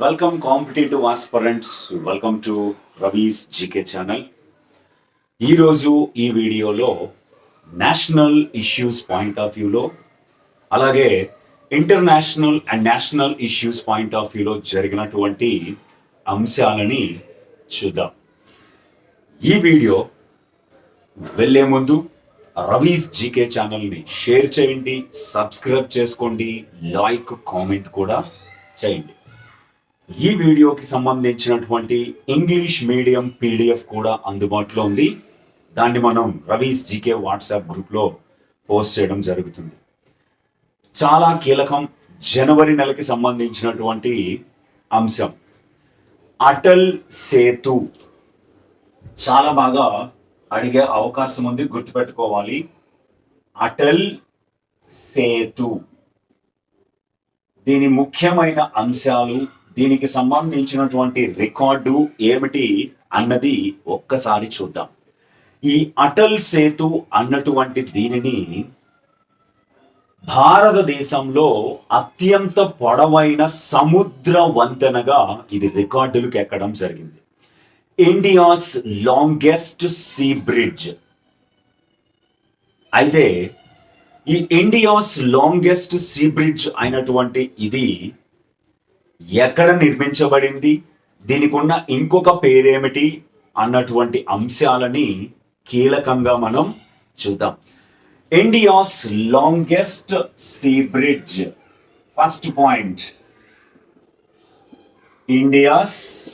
Welcome competitive aspirants welcome to Ravi's GK channel ఈరోజు ఈ వీడియోలో నేషనల్ ఇష్యూస్ పాయింట్ ఆఫ్ వ్యూలో అలాగే international and national issues point of వ్యూలో జరిగినటువంటి అంశాలని చూద్దాం. ఈ వీడియో వెళ్ళే ముందు రవీస్ జీకే ఛానల్ని షేర్ చేయండి సబ్స్క్రైబ్ చేసుకోండి లైక్ కామెంట్ కూడా చేయండి. ఈ వీడియోకి సంబంధించినటువంటి ఇంగ్లీష్ మీడియం పీడిఎఫ్ కూడా అందుబాటులో ఉంది. దాన్ని మనం రవీస్ జీకే వాట్సాప్ గ్రూప్లో పోస్ట్ చేయడం జరుగుతుంది. చాలా కీలకం జనవరి నెలకి సంబంధించినటువంటి అంశం. అటల్ సేతు. చాలా బాగా అడిగే అవకాశం ఉంది గుర్తుపెట్టుకోవాలి. అటల్ సేతు. దీని ముఖ్యమైన అంశాలు దీనికి సంబంధించినటువంటి రికార్డు ఏమిటి అన్నది ఒక్కసారి చూద్దాం. ఈ అటల్ సేతు అన్నటువంటి దీనిని భారతదేశంలో అత్యంత పొడవైన సముద్ర వంతెనగా ఇది రికార్డులకు ఎక్కడం జరిగింది. India's longest sea bridge. అయితే ఈ ఇండియాస్ లాంగెస్ట్ సీ బ్రిడ్జ్ అయినటువంటి ఇది ఎక్కడ నిర్మించబడింది? దీనికి ఉన్న ఇంకొక పేరేమిటి? అన్నటువంటి అంశాలని కీలకంగా మనం చూద్దాం. India's longest sea bridge. First point. India's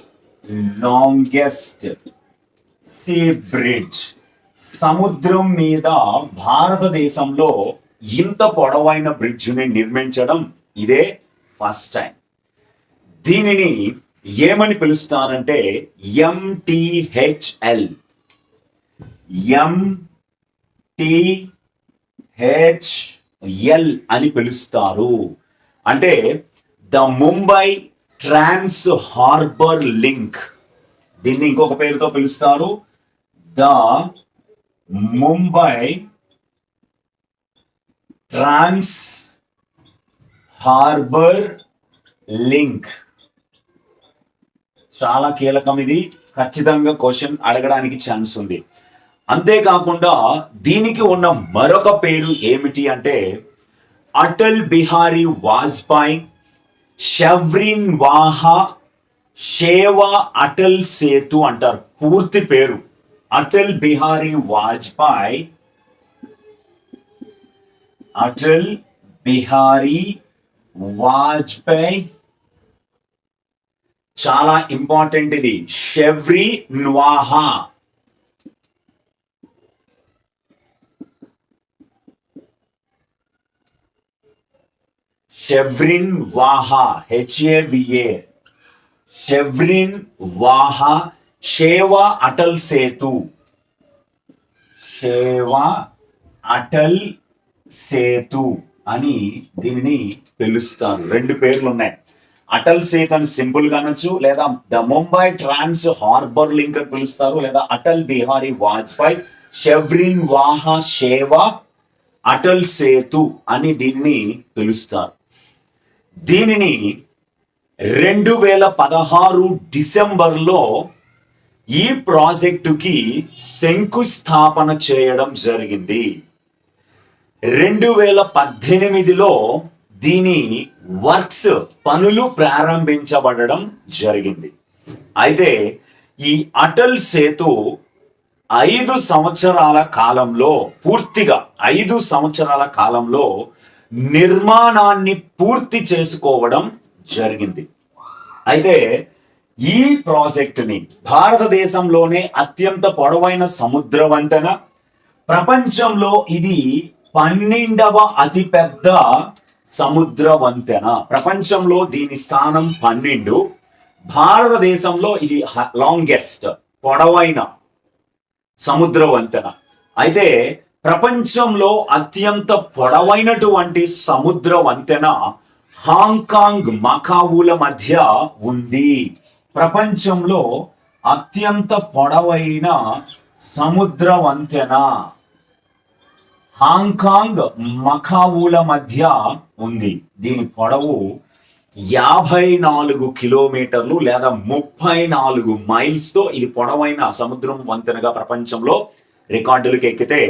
longest sea bridge. సముద్రం మీద భారతదేశంలో ఇంత పొడవైన బ్రిడ్జ్ని నిర్మించడం ఇదే ఫస్ట్ టైం. దీనిని ఏమని పిలుస్తారంటే ఎంటిహెచ్ఎల్ ఎంటిహెచ్ఎల్ అని పిలుస్తారు. అంటే the Mumbai trans harbour link. దీన్ని ఇంకొక పేరుతో పిలుస్తారు. The Mumbai trans harbour link. చాలా కీలకం ఇది. ఖచ్చితంగా క్వశ్చన్ అడగడానికి ఛాన్స్ ఉంది. అంతేకాకుండా దీనికి ఉన్న మరొక పేరు ఏమిటి అంటే అటల్ బిహారీ వాజ్పేయి షవ్రిన్ వాహా షేవా అటల్ సేతు అంటారు. పూర్తి పేరు. అటల్ బిహారీ వాజ్పేయి అటల్ బిహారీ వాజ్పేయి చాలా ఇంపార్టెంట్ ఇది. షెవ్రిన్వాహా షెవ్రిన్ వాహా హెచ్ఏవిఏ షెవ్రిన్ వాహా షేవా అటల్ సేతు షేవా అటల్ సేతు అని దీనిని పిలుస్తారు. రెండు పేర్లు ఉన్నాయి. అటల్ సేతు అని సింపుల్గా అనొచ్చు లేదా the Mumbai trans harbour link అని పిలుస్తారు లేదా అటల్ బిహారీ వాజ్పేయి షెవ్రిన్ వాహ సేవ అటల్ సేతు అని దీన్ని పిలుస్తారు. దీనిని రెండు వేల పదహారు డిసెంబర్లో ఈ ప్రాజెక్టుకి శంకుస్థాపన చేయడం జరిగింది. రెండు వేల పద్దెనిమిదిలో దీని వర్క్స్ పనులు ప్రారంభించబడడం జరిగింది. అయితే ఈ అటల్ సేతు ఐదు సంవత్సరాల కాలంలో పూర్తిగా ఐదు సంవత్సరాల కాలంలో నిర్మాణాన్ని పూర్తి చేసుకోవడం జరిగింది. అయితే ఈ ప్రాజెక్టుని భారతదేశంలోనే అత్యంత పొడవైన సముద్ర వంతెన ప్రపంచంలో ఇది పన్నెండవ అతిపెద్ద సముద్ర వంతెన ప్రపంచంలో దీని స్థానం పన్నెండు. భారతదేశంలో ఇది లాంగెస్ట్ పొడవైన సముద్ర వంతెన అయితే ప్రపంచంలో అత్యంత పొడవైనటువంటి సముద్ర వంతెన హాంకాంగ్ మకావుల మధ్య ఉంది. ప్రపంచంలో అత్యంత పొడవైన సముద్ర వంతెన హాంకాంగ్ మకావుల మధ్య ఉంది. దీని పొడవు యాభై నాలుగు కిలోమీటర్లు లేదా ముప్పై నాలుగు మైల్స్తో ఇది పొడవైన సముద్రం వంతెనగా ప్రపంచంలో రికార్డులకు ఎక్కితే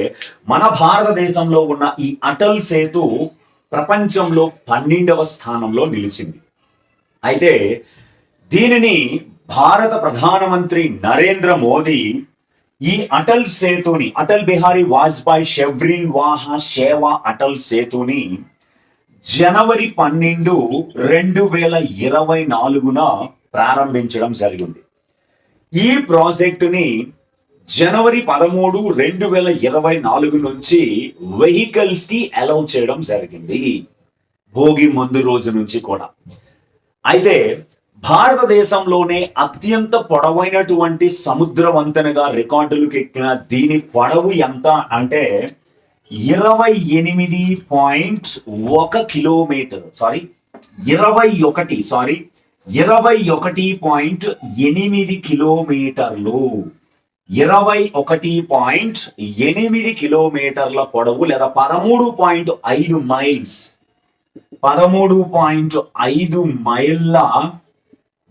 మన భారతదేశంలో ఉన్న ఈ అటల్ సేతు ప్రపంచంలో పన్నెండవ స్థానంలో నిలిచింది. అయితే దీనిని భారత ప్రధానమంత్రి నరేంద్ర మోదీ ఈ అటల్ సేతుని అటల్ బిహారీ వాజ్పేయి షెవ్రిన్ వాహ సేవ అటల్ సేతుని జనవరి పన్నెండు రెండు వేల ఇరవై నాలుగున ప్రారంభించడం జరిగింది. ఈ ప్రాజెక్టుని జనవరి పదమూడు రెండు వేల ఇరవై నాలుగు నుంచి వెహికల్స్కి అలౌ చేయడం జరిగింది. భోగి ముందు రోజు నుంచి కూడా. అయితే భారతదేశంలోనే అత్యంత పొడవైనటువంటి సముద్ర వంతెనగా రికార్డులకు ఎక్కిన దీని పొడవు ఎంత అంటే ఇరవై ఎనిమిది పాయింట్ ఒక కిలోమీటర్. సారీ ఇరవై ఒకటి సారీ ఇరవై ఒకటి పాయింట్ ఎనిమిది కిలోమీటర్లు. ఇరవై ఒకటి పాయింట్ ఎనిమిది కిలోమీటర్ల పొడవు లేదా పదమూడు పాయింట్ ఐదు మైల్స్ పదమూడు పాయింట్ ఐదు మైళ్ళ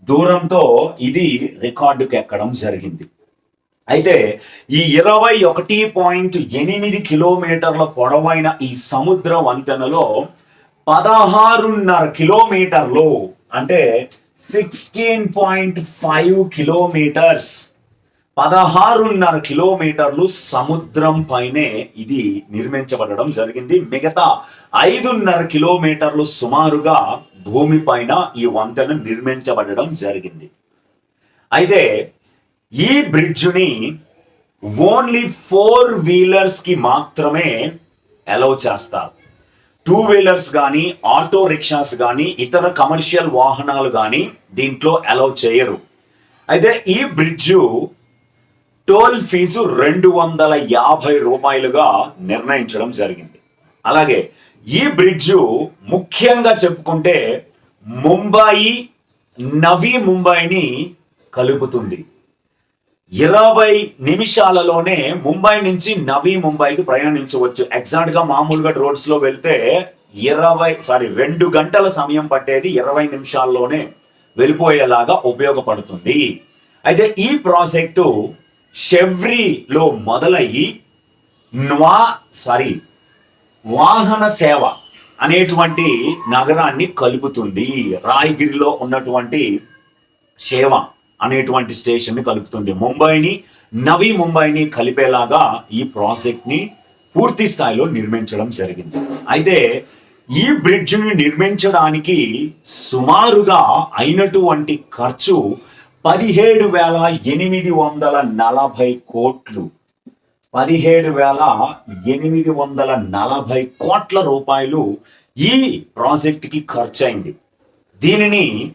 దూరంతో ఇది రికార్డుకి ఎక్కడం జరిగింది. అయితే ఈ ఇరవై ఒకటి పాయింట్ ఎనిమిది కిలోమీటర్ల పొడవైన ఈ సముద్ర వంతెనలో పదహారున్నర కిలోమీటర్లు అంటే సిక్స్టీన్ పాయింట్ ఫైవ్ కిలోమీటర్స్ పదహారున్నర కిలోమీటర్లు సముద్రం పైనే ఇది నిర్మించబడడం జరిగింది. మిగతా ఐదున్నర కిలోమీటర్లు సుమారుగా భూమి పైన ఈ వంతెన నిర్మించబడడం జరిగింది. అయితే ఈ బ్రిడ్జ్ని ఓన్లీ ఫోర్ వీలర్స్కి మాత్రమే అలౌ చేస్తారు. టూ వీలర్స్ కానీ ఆటో రిక్షాస్ కానీ ఇతర కమర్షియల్ వాహనాలు కానీ దీంట్లో అలౌ చేయరు. అయితే ఈ బ్రిడ్జ్ టోల్ ఫీజు రెండు వందల యాభై రూపాయలుగా నిర్ణయించడం జరిగింది. అలాగే ఈ బ్రిడ్జ్ ముఖ్యంగా చెప్పుకుంటే ముంబాయి నవీ ముంబైని కలుపుతుంది. ఇరవై నిమిషాలలోనే ముంబై నుంచి నవీ ముంబైకి ప్రయాణించవచ్చు. ఎగ్జాక్ట్గా మామూలుగా రోడ్స్లో వెళ్తే ఇరవై సారీ రెండు గంటల సమయం పట్టేది ఇరవై నిమిషాల్లోనే వెళ్ళిపోయేలాగా ఉపయోగపడుతుంది. అయితే ఈ ప్రాజెక్టు షెవ్రీలో మొదలయ్యి నవా సారీ వాహన సేవ అనేటువంటి నగరాన్ని కలుపుతుంది. రాయగిరిలో ఉన్నటువంటి సేవ అనేటువంటి స్టేషన్ని కలుపుతుంది. ముంబైని నవీ ముంబైని కలిపేలాగా ఈ ప్రాజెక్ట్ని పూర్తి స్థాయిలో నిర్మించడం జరిగింది. అయితే ఈ బ్రిడ్జ్ని నిర్మించడానికి సుమారుగా అయినటువంటి ఖర్చు పదిహేడు వేల ఎనిమిది వందల నలభై కోట్లు పదిహేడు వేల ఎనిమిది వందల నలభై కోట్ల రూపాయలు ఈ ప్రాజెక్ట్కి ఖర్చయింది. ఖర్చు అయింది దీనిని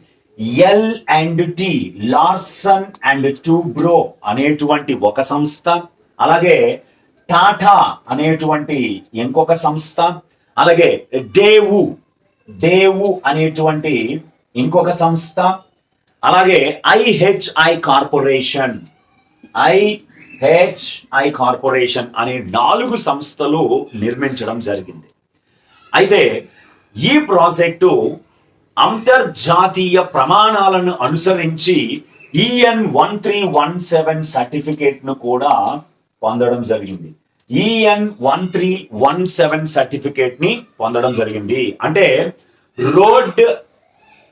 L and T Larsen and Toubro అనేటువంటి ఒక సంస్థ అలాగే టాటా అనేటువంటి ఇంకొక సంస్థ అలాగే డేవు డేవు అనేటువంటి ఇంకొక సంస్థ అలాగే IHI corporation I HI corporation అనే నాలుగు సంస్థలు నిర్మించడం జరిగింది. అయితే ఈ ప్రాజెక్టు అంతర్జాతీయ ప్రమాణాలను అనుసరించి EN one three one seven సర్టిఫికేట్ను కూడా పొందడం జరిగింది. EN one three one seven సర్టిఫికేట్ని పొందడం జరిగింది. అంటే రోడ్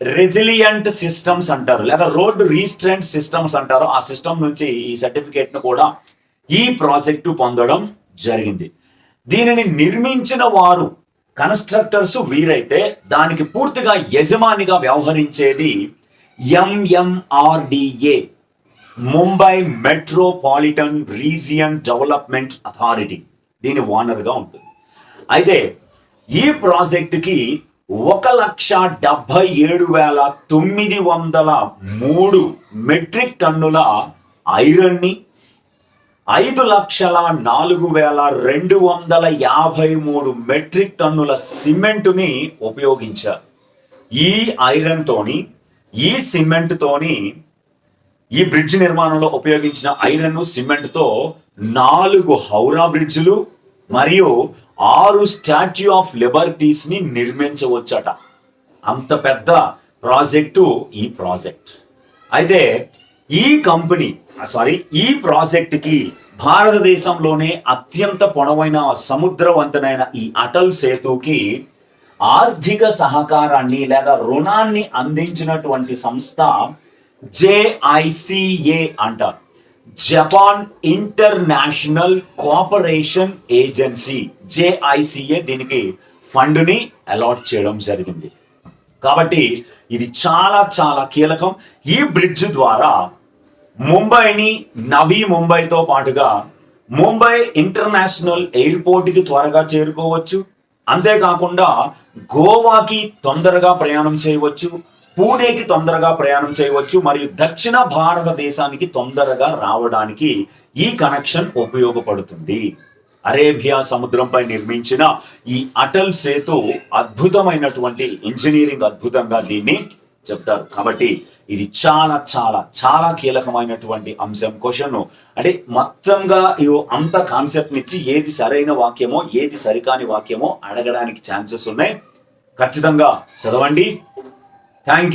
రెసిలియంట్ సిస్టమ్స్ అంటారు. లేదా రోడ్ రీస్ట్రెంట్ సిస్టమ్స్ అంటారు. ఆ సిస్టమ్ నుంచి ఈ సర్టిఫికేట్ను కూడా ఈ ప్రాజెక్టు పొందడం జరిగింది. దీనిని నిర్మించిన వారు కన్స్ట్రక్టర్స్ వీరైతే దానికి పూర్తిగా యజమానిగా వ్యవహరించేది MMRDA Mumbai metropolitan region development authority దీని ఓనర్గా ఉంటుంది. అయితే ఈ ప్రాజెక్టుకి ఒక లక్ష డెబ్బై ఏడు వేల తొమ్మిది వందల మూడు మెట్రిక్ టన్నుల ఐరన్ని ఐదు లక్షల నాలుగు వేల రెండు వందల యాభై మూడు మెట్రిక్ టన్నుల సిమెంటుని ఉపయోగించారు. ఈ ఐరన్తోని ఈ సిమెంట్తోని ఈ బ్రిడ్జ్ నిర్మాణంలో ఉపయోగించిన ఐరన్ సిమెంట్తో నాలుగు హౌరా బ్రిడ్జ్లు మరియు ఆరు స్టాచ్యూ ఆఫ్ లిబర్టీస్ని నిర్మించవచ్చట. అంత పెద్ద ప్రాజెక్టు ఈ ప్రాజెక్ట్. అయితే ఈ కంపెనీ సారీ ఈ ప్రాజెక్ట్కి భారతదేశంలోనే అత్యంత పొడవైన సముద్రవంతనైన ఈ అటల్ సేతుకి ఆర్థిక సహకారాన్ని లేదా రుణాన్ని అందించినటువంటి సంస్థ జేఐసిఏ అంటారు. Japan international cooperation agency JICA దీనికి ఫండ్ని అలాట్ చేయడం జరిగింది. కాబట్టి ఇది చాలా చాలా కీలకం. ఈ బ్రిడ్జ్ ద్వారా ముంబైని నవీ ముంబైతో పాటుగా ముంబై ఇంటర్నేషనల్ ఎయిర్పోర్ట్కి త్వరగా చేరుకోవచ్చు. అంతేకాకుండా గోవాకి తొందరగా ప్రయాణం చేయవచ్చు. పూణేకి తొందరగా ప్రయాణం చేయవచ్చు మరియు దక్షిణ భారతదేశానికి తొందరగా రావడానికి ఈ కనెక్షన్ ఉపయోగపడుతుంది. అరేబియా సముద్రంపై నిర్మించిన ఈ అటల్ సేతు అద్భుతమైనటువంటి ఇంజనీరింగ్ అద్భుతంగా దీన్ని చెప్తారు. కాబట్టి ఇది చాలా చాలా చాలా కీలకమైనటువంటి అంశం క్వశ్చన్ అంటే మొత్తంగా ఇవి అంత కాన్సెప్ట్ నిచ్చి ఏది సరైన వాక్యమో ఏది సరికాని వాక్యమో అడగడానికి ఛాన్సెస్ ఉన్నాయి. ఖచ్చితంగా చదవండి. Thank you.